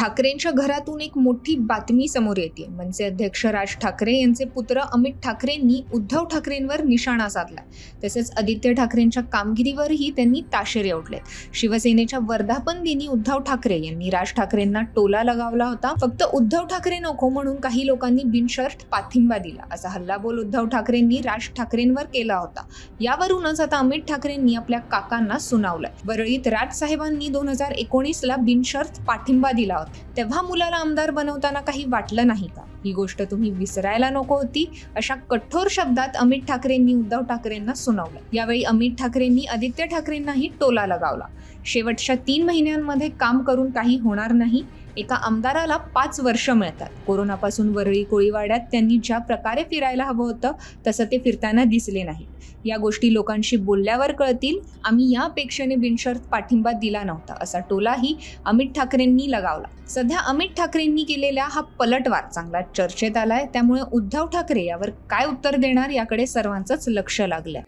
ठाकरेंच्या घरातून एक मोठी बातमी समोर येते. मनसे अध्यक्ष राज ठाकरे यांचे पुत्र अमित ठाकरेंनी उद्धव ठाकरेंवर निशाणा साधला. तसेच आदित्य ठाकरेंच्या कामगिरीवरही त्यांनी ताशेरे ओढलेत. शिवसेनेच्या वर्धापन दिनी उद्धव ठाकरे यांनी राज ठाकरेंना टोला लगावला होता. फक्त उद्धव ठाकरे नको म्हणून काही लोकांनी बिनशर्त पाठिंबा दिला. असा हल्लाबोल उद्धव ठाकरेंनी राज ठाकरेंवर केला होता. यावरूनच आता अमित ठाकरेंनी आपल्या काकांना सुनावलंय. वरळीत राजसाहेबांनी दोन हजार एकोणीसला बिनशर्त पाठिंबा दिला होता. तेव्हा मुलाला आमदार बनवताना काही वाटलं नाही का? ही गोष्ट तुम्ही विसरायला नको होती. अशा कठोर शब्दात अमित ठाकरेंनी उद्धव ठाकरेंना सुनावलं. यावेळी अमित ठाकरेंनी आदित्य ठाकरेंनाही टोला लगावला. शेवटच्या तीन महिन्यांमध्ये काम करून काही होणार नाही. एका आमदाराला पाच वर्ष मिळतात. कोरोनापासून वरळी कोळीवाड्यात त्यांनी ज्या प्रकारे फिरायला हवं होतं तसं ते फिरताना दिसले नाही या गोष्टी लोकांशी बोलल्यावर कळतील. आम्ही या अपेक्षेने बिनशर्त पाठिंबा दिला नव्हता. असा टोलाही अमित ठाकरेंनी लगावला. सध्या अमित ठाकरेंनी केलेल्या हा पलटवार चांगला चर्चेत आलाय. त्यामुळे उद्धव ठाकरे यावर काय उत्तर देणार याकडे सर्वांचंच लक्ष लागलंय.